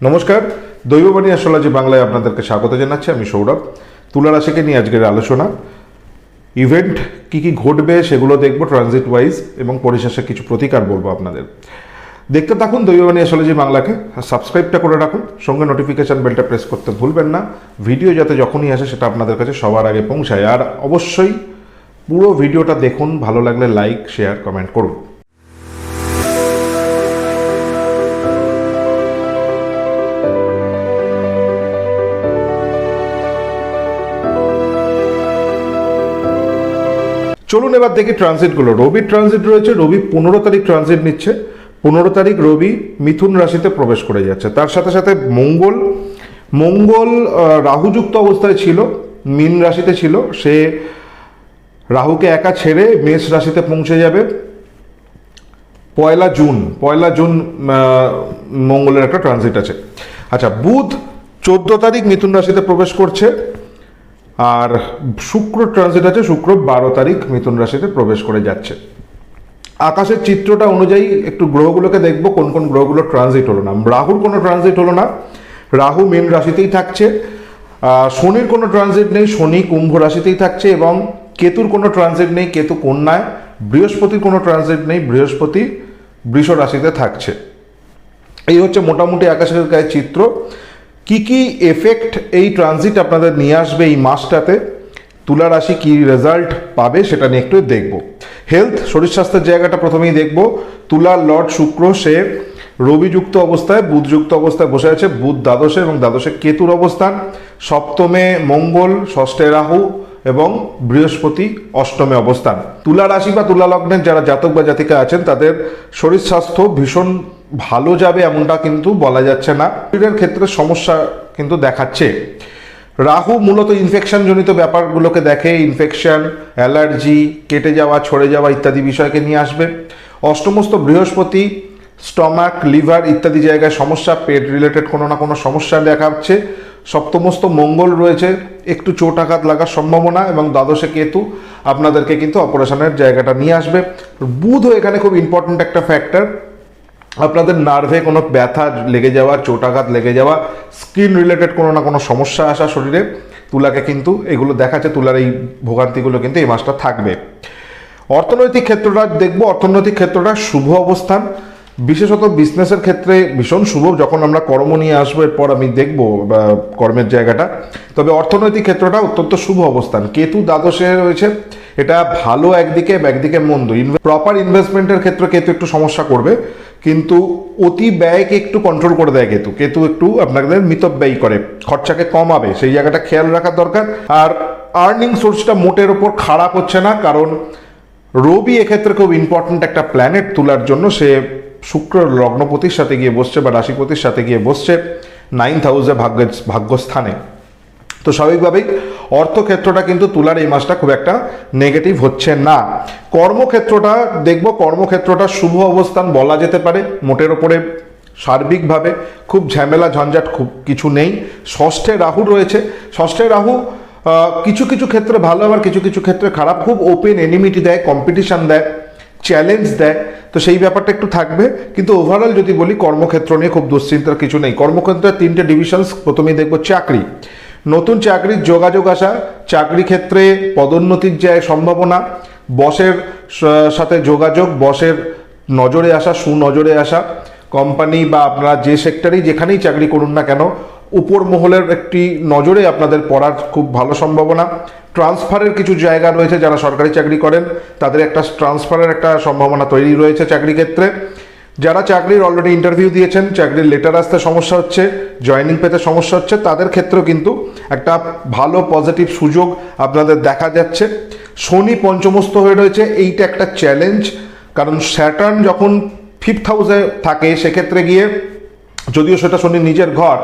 নমস্কার, দৈববাণী অ্যাস্ট্রোলজি বাংলায় আপনাদেরকে স্বাগত জানাচ্ছি। আমি সৌরভ। তুলা রাশিকে নিয়ে আজকের আলোচনা। ইভেন্ট কি কি ঘটবে সেগুলো দেখব ট্রানজিট ওয়াইজ এবং পরিশেষে কিছু প্রতিকার বলব আপনাদের। দেখতে থাকুন দৈববাণী অ্যাস্ট্রোলজি বাংলাকে। সাবস্ক্রাইবটা করে রাখুন। সঙ্গে নোটিফিকেশন বেলটা প্রেস করতে ভুলবেন না। ভিডিও যাতে যখনই আসে সেটা আপনাদের কাছে সবার আগে পৌঁছায়। আর অবশ্যই পুরো ভিডিওটা দেখুন। ভালো লাগলে লাইক শেয়ার কমেন্ট করুন। চলুন এবার দেখি ট্রানজিটগুলো রবি ট্রানজিট রয়েছে, রবি পনেরো তারিখ ট্রানজিট নিচ্ছে। পনেরো তারিখ রবি মিথুন রাশিতে প্রবেশ করে যাচ্ছে। তার সাথে সাথে মঙ্গল মঙ্গল রাহুযুক্ত অবস্থায় ছিল, মীন রাশিতে ছিল। সে রাহুকে একা ছেড়ে মেষ রাশিতে পৌঁছে যাবে। পয়লা জুন পয়লা জুন মঙ্গলের একটা ট্রানজিট আছে। আচ্ছা বুধ চোদ্দ তারিখ মিথুন রাশিতে প্রবেশ করছে। আর শুক্র ট্রানজিট আছে, শুক্র বারো তারিখ মিথুন রাশিতে প্রবেশ করে যাচ্ছে। আকাশের চিত্রটা অনুযায়ী একটু গ্রহগুলোকে দেখব, কোন কোন গ্রহগুলো ট্রানজিট হলো না। রাহুর কোনো ট্রানজিট হলো না, রাহু মীন রাশিতেই থাকছে শনির কোনো ট্রানজিট নেই, শনি কুম্ভ রাশিতেই থাকছে এবং কেতুর কোনো ট্রানজিট নেই, কেতু কন্যায়, বৃহস্পতির কোনো ট্রানজিট নেই, বৃহস্পতি বৃষ রাশিতে থাকছে। এই হচ্ছে মোটামুটি আকাশের গায়ে চিত্র। কি কি এফেক্ট এই ট্রানজিট আপনাদের নিয়ে আসবে এই মাসটাতে? তুলা রাশি কি রেজাল্ট পাবে সেটা নিয়ে একটু দেখব। হেলথ শরীর স্বাস্থ্যের জায়গাটা প্রথমেই দেখব। তুলার লর্ড, শুক্র, সে রবিযুক্ত অবস্থায়, বুধযুক্ত অবস্থায় বসে আছে। বুধ দ্বাদশে এবং দ্বাদশে কেতুর অবস্থান। সপ্তমে মঙ্গল, ষষ্ঠে রাহু এবং বৃহস্পতি অষ্টমে অবস্থান। তুলা রাশি বা তুলা লগ্নের যারা জাতক বা জাতিকা আছেন, তাদের শরীর স্বাস্থ্য ভীষণ ভালো যাবে এমনটা কিন্তু বলা যাচ্ছে না। শরীরের ক্ষেত্রে সমস্যা কিন্তু দেখাচ্ছে। রাহু মূলত ইনফেকশন জনিত ব্যাপারগুলোকে দেখে ইনফেকশন অ্যালার্জি কেটে যাওয়া, ছড়ে যাওয়া ইত্যাদি বিষয়কে নিয়ে আসবে। অষ্টমস্ত বৃহস্পতি স্টমাক লিভার ইত্যাদি জায়গায় সমস্যা, পেট রিলেটেড কোনো না কোনো সমস্যা দেখাচ্ছে। সপ্তমস্ত মঙ্গল রয়েছে, একটু চোট আঘাত লাগার সম্ভাবনা এবং দ্বাদশে কেতু আপনাদেরকে কিন্তু অপারেশনের জায়গাটা নিয়ে আসবে। বুধও এখানে খুব ইম্পর্ট্যান্ট একটা ফ্যাক্টর আপনাদের নার্ভে কোনো ব্যথা লেগে যাওয়া, চোটাঘাত লেগে যাওয়া, স্কিন রিলেটেড কোনো না কোনো সমস্যা আসা শরীরে, তুলাকে কিন্তু এগুলো দেখাচ্ছে, তুলার এই ভোগান্তিগুলো কিন্তু এই মাসটা থাকবে। অর্থনৈতিক ক্ষেত্রটা দেখব, অর্থনৈতিক ক্ষেত্রটা শুভ অবস্থান। বিশেষত বিজনেসের ক্ষেত্রে ভীষণ শুভ, যখন আমরা কর্ম নিয়ে আসব, এরপর আমি দেখব কর্মের জায়গাটা। তবে অর্থনৈতিক ক্ষেত্রটা অত্যন্ত শুভ অবস্থান। কেতু দ্বাদশে রয়েছে, এটা ভালো একদিকে একদিকে মন্দ। প্রপার ইনভেস্টমেন্টের ক্ষেত্রে কেতু একটু সমস্যা করবে। কিন্তু অতি ব্যয়কে একটু কন্ট্রোল করে দেয় কেতু। কেতু একটু আপনাদের মিতব্যয়ী করে। খরচাকে কমাবে, সেই জায়গাটা খেয়াল রাখার দরকার। আর আর্নিং সোর্সটা মোটের ওপর খারাপ হচ্ছে না, কারণ রবি এক্ষেত্রে খুব ইম্পর্ট্যান্ট একটা প্ল্যানেট তোলার জন্য সে শুক্র লগ্নপতির সাথে গিয়ে বসছে বা রাশিপতির সাথে গিয়ে বসছে নাইন্থ হাউসে ভাগ্য ভাগ্যস্থানে। তো স্বাভাবিকভাবেই অর্থক্ষেত্রটা কিন্তু তুলার এই মাসটা খুব একটা নেগেটিভ হচ্ছে না। কর্মক্ষেত্রটা, দেখব কর্মক্ষেত্রটা শুভ অবস্থান বলা যেতে পারে। মোটের ওপরে সার্বিকভাবে খুব ঝামেলা, ঝঞ্ঝাট খুব কিছু নেই। ষষ্ঠে রাহু রয়েছে। ষষ্ঠে রাহু কিছু কিছু ক্ষেত্রে ভালো, আবার কিছু কিছু ক্ষেত্রে খারাপ। খুব ওপেন এনিমিটি দেয় কম্পিটিশন দেয় চ্যালেঞ্জ দেয়। তো সেই ব্যাপারটা একটু থাকবে। কিন্তু ওভারঅল যদি বলি, কর্মক্ষেত্র নিয়ে খুব দুশ্চিন্তার কিছু নেই। কর্মক্ষেত্রের তিনটে ডিভিশনস প্রথমেই দেখব চাকরি। নতুন চাকরির যোগাযোগ আসা, চাকরি ক্ষেত্রে পদোন্নতির যায় সম্ভাবনা, বসের সাথে যোগাযোগ, বসের নজরে আসা, সুনজরে আসা কোম্পানি বা আপনারা যে সেক্টরেই যেখানেই চাকরি করুন না কেন, উপর মহলের একটি নজরে আপনাদের পড়ার খুব ভালো সম্ভাবনা। ট্রান্সফারের কিছু জায়গা রয়েছে যারা সরকারি চাকরি করেন, তাদের একটা ট্রান্সফারের একটা সম্ভাবনা তৈরি রয়েছে চাকরি ক্ষেত্রে। যারা চাকরির অলরেডি ইন্টারভিউ দিয়েছেন, চাকরির লেটার আসতে সমস্যা হচ্ছে জয়েনিং পেতে সমস্যা হচ্ছে, তাদের ক্ষেত্রেও কিন্তু একটা ভালো পজিটিভ সুযোগ আপনাদের দেখা যাচ্ছে। শনি পঞ্চমস্ত হয়ে রয়েছে, এইটা একটা চ্যালেঞ্জ কারণ স্যাটার্ন যখন ফিফথ হাউসে থাকে, সেক্ষেত্রে গিয়ে যদিও সেটা শনি নিজের ঘর,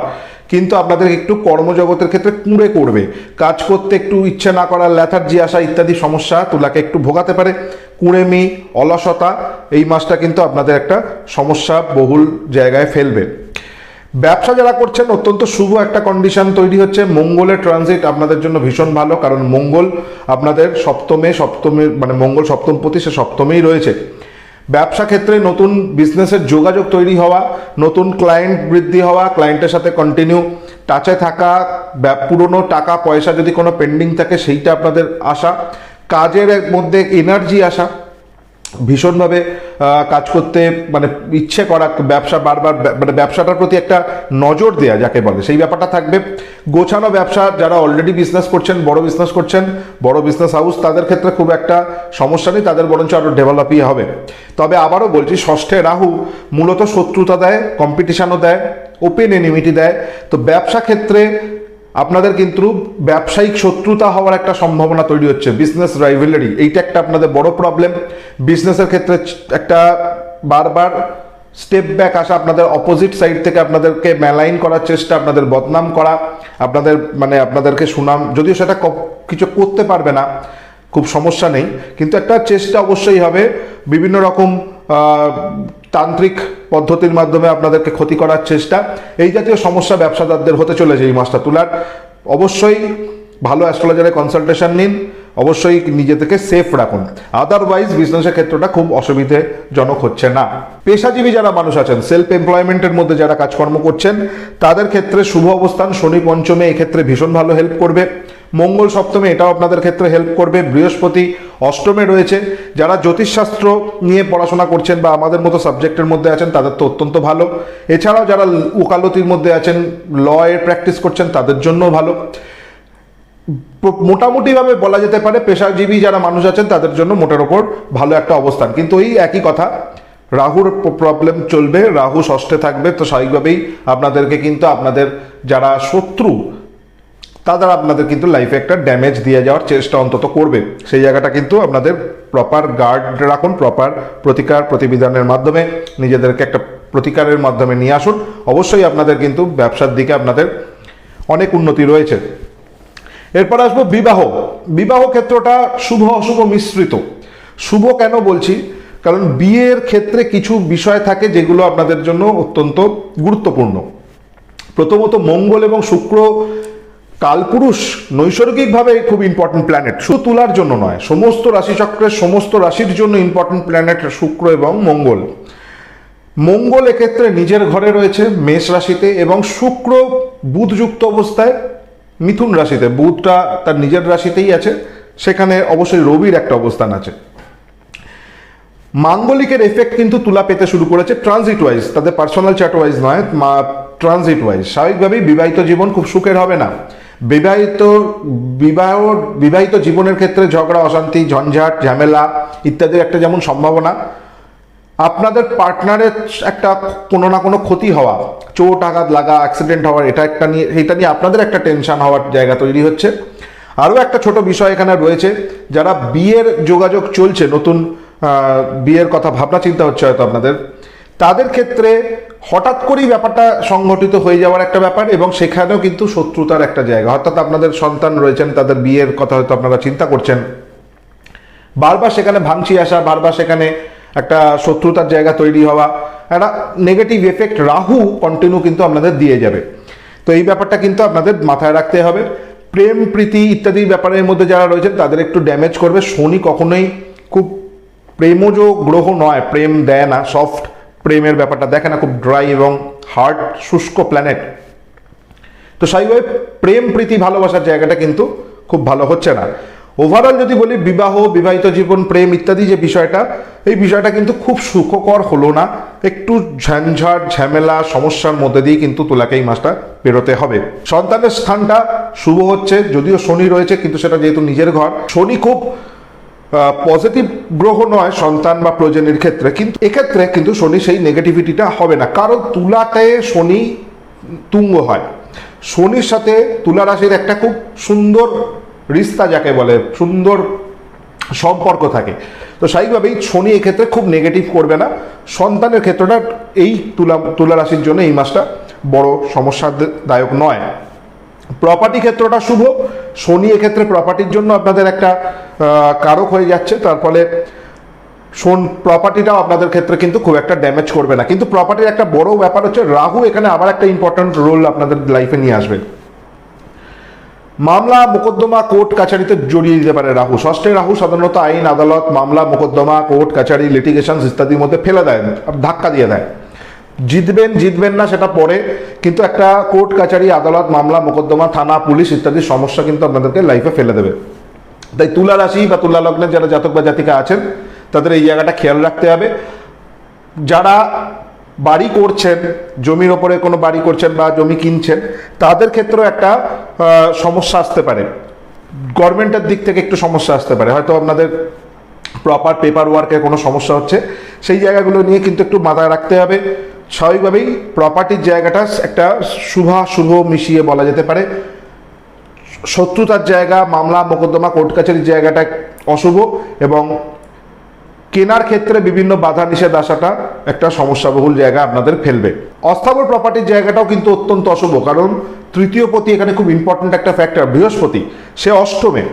কিন্তু আপনাদের একটু কর্মজগতের ক্ষেত্রে কুঁড়ে করবে। কাজ করতে একটু ইচ্ছে না করার ল্যাথার্জি আসা ইত্যাদি সমস্যা তুলাকে একটু ভোগাতে পারে। কুঁড়েমি, অলসতা, এই মাসটা কিন্তু আপনাদের একটা সমস্যা বহুল জায়গায় ফেলবে। ব্যবসা যারা করছেন, অত্যন্ত শুভ একটা কন্ডিশন তৈরি হচ্ছে। মঙ্গলের ট্রানজিট আপনাদের জন্য ভীষণ ভালো, কারণ মঙ্গল আপনাদের সপ্তমে সপ্তমে মানে মঙ্গল সপ্তমপতি সে সপ্তমেই রয়েছে। ব্যবসা ক্ষেত্রে নতুন বিজনেসের যোগাযোগ তৈরি হওয়া, নতুন ক্লায়েন্ট বৃদ্ধি হওয়া ক্লায়েন্টের সাথে কন্টিনিউ টাচে থাকা পুরনো টাকা পয়সা যদি কোনো পেন্ডিং থাকে, সেইটা আপনাদের আসা কাজের মধ্যে এনার্জি আসা, ভীষণভাবে কাজ করতে মানে ইচ্ছে করা, ব্যবসা বারবার মানে ব্যবসাটার প্রতি একটা নজর দেয়া যাকে বলে। সেই ব্যাপারটা থাকবে। গোছানো ব্যবসা, যারা অলরেডি বিজনেস করছেন, বড় বিজনেস করছেন, বড় বিজনেস হাউস তাদের ক্ষেত্রে খুব একটা সমস্যা নেই, তাদের বরঞ্চ আরও ডেভেলপই হবে। তবে আবারও বলছি, ষষ্ঠে রাহু মূলত শত্রুতা দেয় কম্পিটিশনও দেয় ওপেন এনিমিটি দেয়। তো ব্যবসা ক্ষেত্রে আপনাদের কিন্তু ব্যবসায়িক শত্রুতা হওয়ার একটা সম্ভাবনা তৈরি হচ্ছে বিজনেস রাইভেলারি এইটা একটা আপনাদের বড় প্রবলেম বিজনেসের ক্ষেত্রে একটা বারবার স্টেপ ব্যাক আসা, আপনাদের অপোজিট সাইড থেকে আপনাদেরকে মেলাইন করার চেষ্টা, আপনাদের বদনাম করা, আপনাদের মানে আপনাদেরকে সুনাম, যদিও সেটা কিছু করতে পারবে না, খুব সমস্যা নেই। কিন্তু একটা চেষ্টা অবশ্যই হবে, বিভিন্ন রকম তান্ত্রিক পদ্ধতির মাধ্যমে আপনাদেরকে ক্ষতি করার চেষ্টা। এই জাতীয় সমস্যা ব্যবসাদারদের হতে চলেছে এই মাসটা তুলার। অবশ্যই ভালো অ্যাস্ট্রোলজারের কনসালটেশন নিন, অবশ্যই নিজে থেকে সেফ রাখুন আদারওয়াইজ বিজনেসের ক্ষেত্রটা খুব অসুবিধেজনক হচ্ছে না। পেশাজীবী যারা মানুষ আছেন সেলফ এমপ্লয়মেন্টের মধ্যে যারা কাজকর্ম করছেন, তাদের ক্ষেত্রে শুভ অবস্থান, শনি পঞ্চমে এক্ষেত্রে ভীষণ ভালো হেল্প করবে। মঙ্গল সপ্তমে এটাও আপনাদের ক্ষেত্রে হেল্প করবে। বৃহস্পতি অষ্টমে রয়েছে। যারা জ্যোতিষশাস্ত্র নিয়ে পড়াশোনা করছেন বা আমাদের মতো সাবজেক্টের মধ্যে আছেন, তাদের তো অত্যন্ত ভালো। এছাড়াও যারা ওকালতির মধ্যে আছেন ল এর প্র্যাকটিস করছেন, তাদের জন্য ভালো। মোটামুটিভাবে বলা যেতে পারে পেশাজীবী যারা মানুষ আছেন, তাদের জন্য মোটের ওপর ভালো একটা অবস্থান। কিন্তু এই একই কথা, রাহুর প্রবলেম চলবে, রাহু ষষ্ঠে থাকবে, তো স্বাভাবিকভাবেই আপনাদেরকে কিন্তু আপনাদের যারা শত্রু তারা আপনাদের কিন্তু লাইফে একটা ড্যামেজ দিয়ে যাওয়ার চেষ্টা অন্তত করবে। সেই জায়গাটা কিন্তু আপনাদের প্রপার গার্ড রাখুন প্রপার প্রতিকার প্রতিবিধানের মাধ্যমে নিজেদেরকে একটা প্রতিকারের মাধ্যমে নিয়ে আসুন। অবশ্যই আপনাদের কিন্তু ব্যবসার দিকে আপনাদের অনেক উন্নতি রয়েছে। এরপর আসব বিবাহ। বিবাহ ক্ষেত্রটা শুভ অশুভ মিশ্রিত। শুভ কেন বলছি? কারণ বিয়ের ক্ষেত্রে কিছু বিষয় থাকে যেগুলো আপনাদের জন্য অত্যন্ত গুরুত্বপূর্ণ। প্রথমত মঙ্গল এবং শুক্র কালপুরুষ নৈসর্গিকভাবে খুব ইম্পর্টেন্ট প্ল্যানেট শুধু তুলার জন্য নয়, সমস্ত রাশিচক্রের সমস্ত রাশির জন্য ইম্পর্টেন্ট প্ল্যানেট শুক্র এবং মঙ্গল। মঙ্গল এক্ষেত্রে নিজের ঘরে রয়েছে, মেষ রাশিতে, এবং শুক্র বুধযুক্ত অবস্থায় মিথুন রাশিতে। বুধটা তার নিজের রাশিতেই আছে, সেখানে অবশ্যই রবির একটা অবস্থান আছে। মাঙ্গলিকের এফেক্ট কিন্তু তুলা পেতে শুরু করেছে ট্রানজিট ওয়াইজ তাদের পার্সোনাল চ্যাট ওয়াইজ নয় ট্রানজিট ওয়াইজ স্বাভাবিকভাবেই বিবাহিত জীবন খুব সুখের হবে না। বিবাহিত, বিবাহ, বিবাহিত জীবনের ক্ষেত্রে ঝগড়া, অশান্তি, ঝঞ্ঝাট, ঝামেলা ইত্যাদির একটা যেমন সম্ভাবনা, আপনাদের পার্টনারের একটা কোনো না কোনো ক্ষতি হওয়া চোট আঘাত লাগা অ্যাক্সিডেন্ট হওয়ার, এটা একটা নিয়ে, এটা নিয়ে আপনাদের একটা টেনশন হওয়ার জায়গা তৈরি হচ্ছে। আরও একটা ছোট বিষয় এখানে রয়েছে, যারা বিয়ের যোগাযোগ চলছে, নতুন বিয়ের কথা, ভাবনা, চিন্তা হচ্ছে হয়তো আপনাদের, তাদের ক্ষেত্রে হঠাৎ করেই ব্যাপারটা সংঘটিত হয়ে যাওয়ার একটা ব্যাপার এবং সেখানেও কিন্তু শত্রুতার একটা জায়গা। অর্থাৎ আপনাদের সন্তান রয়েছেন, তাদের বিয়ের কথা হয়তো আপনারা চিন্তা করছেন। বারবার সেখানে ভাঙচি আসা, বারবার সেখানে একটা শত্রুতার জায়গা তৈরি হওয়া, একটা নেগেটিভ এফেক্ট রাহু কন্টিনিউ কিন্তু আপনাদের দিয়ে যাবে। তো এই ব্যাপারটা কিন্তু আপনাদের মাথায় রাখতে হবে। প্রেম, প্রীতি ইত্যাদি ব্যাপারের মধ্যে যারা রয়েছেন, তাদের একটু ড্যামেজ করবে। শনি কখনোই খুব প্রেমজ গ্রহ নয়, প্রেম দেয় না সফট প্রেমের ব্যাপারটা দেখে না, খুব ড্রাই এবং হার্ড শুষ্ক প্ল্যানেট তো স্বাভাবিকভাবে প্রেম, প্রীতি, ভালোবাসার জায়গাটা কিন্তু খুব ভালো হচ্ছে না। ওভারঅল যদি বলি, বিবাহ, বিবাহিত জীবন, প্রেম ইত্যাদি যে বিষয়টা, এই বিষয়টা কিন্তু খুব সুখকর হলো না। একটু ঝঞ্ঝাট, ঝামেলা, সমস্যার মধ্যে দিয়ে কিন্তু তোলাকে এই মাসটা পেরোতে হবে। সন্তানের স্থানটা শুভ হচ্ছে, যদিও শনি রয়েছে, কিন্তু সেটা যেহেতু নিজের ঘর। শনি খুব পজিটিভ গ্রহ নয়, সন্তান বা প্রয়োজনের ক্ষেত্রে। কিন্তু এক্ষেত্রে কিন্তু শনি সেই নেগেটিভিটিটা হবে না। কারণ তুলাতে শনি তুঙ্গ হয়। শনির সাথে তুলা রাশির একটা খুব সুন্দর রিস্তা যাকে বলে, সুন্দর সম্পর্ক থাকে। তো স্বাভাবিকভাবেই শনি এক্ষেত্রে খুব নেগেটিভ করবে না। সন্তানের ক্ষেত্রটা এই তুলা তুলা রাশির জন্য এই মাসটা বড় সমস্যাদায়ক নয়। প্রপার্টি ক্ষেত্রটা শুভ। শনি এক্ষেত্রে প্রপার্টির জন্য আপনাদের একটা কারক হয়ে যাচ্ছে। তার ফলে শোন প্রপার্টিটাও আপনাদের ক্ষেত্রে কিন্তু খুব একটা ড্যামেজ করবে না। কিন্তু প্রপার্টির একটা বড় ব্যাপার হচ্ছে, রাহু এখানে আবার একটা ইম্পর্ট্যান্ট রোল আপনাদের লাইফে নিয়ে আসবে। মামলা, মোকদ্দমা, কোর্ট কাছারিতে জড়িয়ে দিতে পারে রাহু। ষষ্ঠে রাহু সাধারণত আইন, আদালত মামলা, মোকদ্দমা, কোর্ট কাছারি লিটিগেশন ইত্যাদির মধ্যে ফেলে দেয়, ধাক্কা দিয়ে দেয়। জিতবেন জিতবেন না সেটা পরে। কিন্তু একটা কোর্ট কাছারি আদালত, মামলা, মোকদ্দমা, থানা, পুলিশ ইত্যাদি সমস্যা কিন্তু আপনাদেরকে লাইফে ফেলে দেবে। তাই তুলা রাশি বা তুলা লগ্নের যারা জাতক বা জাতিকা আছেন, তাদের এই জায়গাটা খেয়াল রাখতে হবে। যারা বাড়ি করছেন, জমির ওপরে কোনো বাড়ি করছেন বা জমি কিনছেন, তাদের ক্ষেত্রেও একটা সমস্যা আসতে পারে। গভর্নমেন্টের দিক থেকে একটু সমস্যা আসতে পারে। হয়তো আপনাদের প্রপার পেপার ওয়ার্কের কোনো সমস্যা হচ্ছে। সেই জায়গাগুলো নিয়ে কিন্তু একটু মাথায় রাখতে হবে। স্বাভাবিকভাবেই প্রপার্টির জায়গাটা একটা শুভা শুভ মিশিয়ে বলা যেতে পারে। শত্রুতার জায়গা, মামলা, মোকদ্দমা, কোর্ট কাছারির জায়গাটা অশুভ এবং কেনার ক্ষেত্রে বিভিন্ন বাধা নিষেধ আসাটা একটা সমস্যাবহুল জায়গা আপনাদের ফেলবে। অস্থাবর প্রপার্টির জায়গাটাও কিন্তু অত্যন্ত অশুভ কারণ তৃতীয় পতি এখানে খুব ইম্পর্ট্যান্ট একটা ফ্যাক্টর বৃহস্পতি, সে অষ্টমে।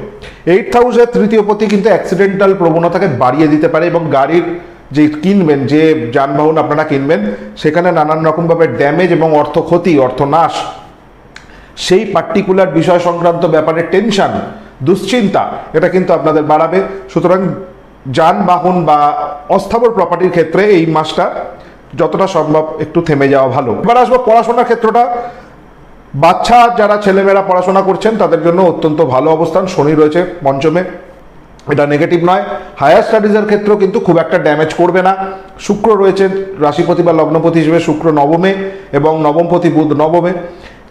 এইট হাউসের তৃতীয় পতি কিন্তু অ্যাক্সিডেন্টাল প্রবণতাকে বাড়িয়ে দিতে পারে এবং গাড়ির যে কিনবেন, যে যানবাহন আপনারা কিনবেন, সেখানে নানান রকমভাবে ড্যামেজ এবং অর্থ ক্ষতি, অর্থ নাশ। সেই পার্টিকুলার বিষয় সংক্রান্ত ব্যাপারে টেনশন দুশ্চিন্তা, এটা কিন্তু আপনাদের বাড়াবে। সুতরাং যানবাহন বা অস্থাবর প্রপার্টির ক্ষেত্রে এই মাসটা যতটা সম্ভব একটু থেমে যাওয়া ভালো। এবার আসব পড়াশোনার ক্ষেত্রটা। বাচ্চা যারা ছেলেমেয়েরা পড়াশোনা করছেন, তাদের জন্য অত্যন্ত ভালো অবস্থান। শনি রয়েছে পঞ্চমে। এটা নেগেটিভ নয়। হায়ার স্টাডিজের ক্ষেত্রেও কিন্তু খুব একটা ড্যামেজ করবে না। শুক্র রয়েছে রাশিপতি বা লগ্নপতি হিসেবে শুক্র নবমে এবং নবমপতি বুধ নবমে।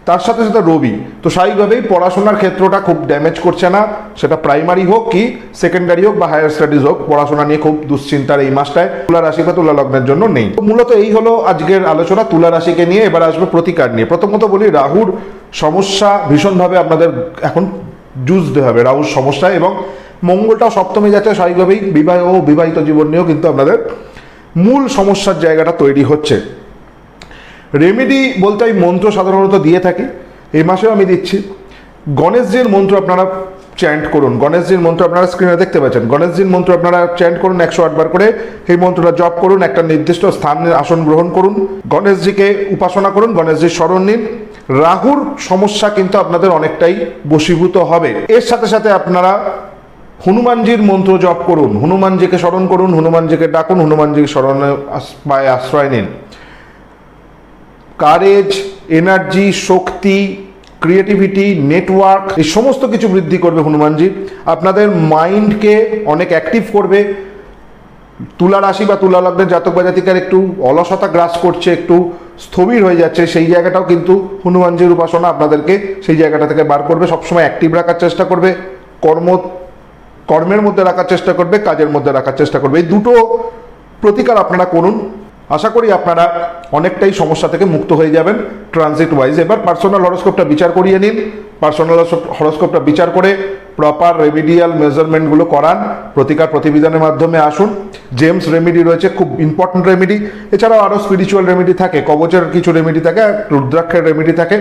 তার সাথে সাথে রবি। তো স্বাভাবিকভাবেই পড়াশোনার ক্ষেত্রটা খুব ড্যামেজ করছে না। সেটা প্রাইমারি হোক কি সেকেন্ডারি হোক বা হায়ার স্টাডিজ হোক, পড়াশোনা নিয়ে খুব দুশ্চিন্তার এই মাসটায় তুলা রাশি বা তুলা লগ্নের জন্য নেই। তো মূলত এই হলো আজকের আলোচনা তুলা রাশিকে নিয়ে। এবার আসবে প্রতিকার নিয়ে। প্রথমত বলি রাহুর সমস্যা ভীষণভাবে আপনাদের এখন জুঝতে হবে। রাহুর সমস্যা এবং মঙ্গলটাও সপ্তমে যাচ্ছে স্বাভাবিকভাবেই বিবাহ ও বিবাহিত জীবন নিয়েও কিন্তু আপনাদের মূল সমস্যার জায়গাটা তৈরি হচ্ছে। রেমেডি বলতে আমি মন্ত্র সাধারণত দিয়ে থাকি। এই মাসেও আমি দিচ্ছি। গণেশজির মন্ত্র আপনারা চ্যান্ট করুন। গণেশজির মন্ত্র আপনারা স্ক্রিনে দেখতে পাচ্ছেন। গণেশজির মন্ত্র আপনারা চ্যান্ট করুন একশো আটবার করে। এই মন্ত্রটা জপ করুন, একটা নির্দিষ্ট স্থানে আসন গ্রহণ করুন। গণেশজিকে উপাসনা করুন, গণেশজির স্মরণ নিন। রাহুর সমস্যা কিন্তু আপনাদের অনেকটাই বশীভূত হবে। এর সাথে সাথে আপনারা হনুমানজির মন্ত্র জপ করুন, হনুমানজিকে স্মরণ করুন, হনুমানজিকে ডাকুন, হনুমানজিকে স্মরণে পায়ে আশ্রয় নিন। কারেজ এনার্জি শক্তি ক্রিয়েটিভিটি নেটওয়ার্ক এই সমস্ত কিছু বৃদ্ধি করবে হনুমানজি। আপনাদের মাইন্ডকে অনেক অ্যাক্টিভ করবে। তুলা রাশি বা তুলা লগ্নের জাতক বা জাতিকার একটু অলসতা গ্রাস করছে, একটু স্থবির হয়ে যাচ্ছে, সেই জায়গাটাও কিন্তু হনুমানজির উপাসনা আপনাদেরকে সেই জায়গাটা থেকে বার করবে। সবসময় অ্যাক্টিভ রাখার চেষ্টা করবে। কর্ম কর্মের মধ্যে রাখার চেষ্টা করবে, কাজের মধ্যে রাখার চেষ্টা করবে। এই দুটো প্রতিকার আপনারা করুন। আশা করি আপনারা অনেকটাই সমস্যা থেকে মুক্ত হয়ে যাবেন ট্রানজিট ওয়াইজ এবার পার্সোনাল হরস্কোপটা বিচার করিয়ে নিন। পার্সোনাল হরস্কোপটা বিচার করে প্রপার রেমিডিয়াল মেজারমেন্টগুলো করান। প্রতিকার প্রতিবিধানের মাধ্যমে আসুন। জেমস রেমিডি রয়েছে, খুব ইম্পর্টেন্ট রেমিডি এছাড়াও আরও স্পিরিচুয়াল রেমিডি থাকে, কবচের কিছু রেমিডি থাকে, রুদ্রাক্ষের রেমিডি থাকে।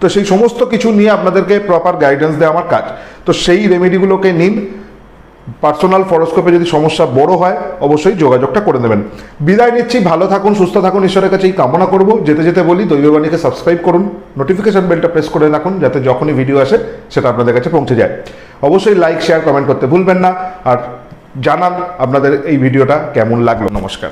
তো সেই সমস্ত কিছু নিয়ে আপনাদেরকে প্রপার গাইডেন্স দেওয়া আমার কাজ। তো সেই রেমিডিগুলোকে নিন। পার্সোনাল ফরোস্কোপে যদি সমস্যা বড় হয়, অবশ্যই যোগাযোগটা করে নেবেন। বিদায় নিচ্ছি, ভালো থাকুন, সুস্থ থাকুন, ঈশ্বরের কাছে এই কামনা করব। যেতে যেতে বলি, দৈববাণীকে সাবস্ক্রাইব করুন নোটিফিকেশন বেলটা প্রেস করে রাখুন, যাতে যখনই ভিডিও আসে, সেটা আপনাদের কাছে পৌঁছে যায়। অবশ্যই লাইক শেয়ার কমেন্ট করতে ভুলবেন না, আর জানান আপনাদের এই ভিডিওটা কেমন লাগল। নমস্কার।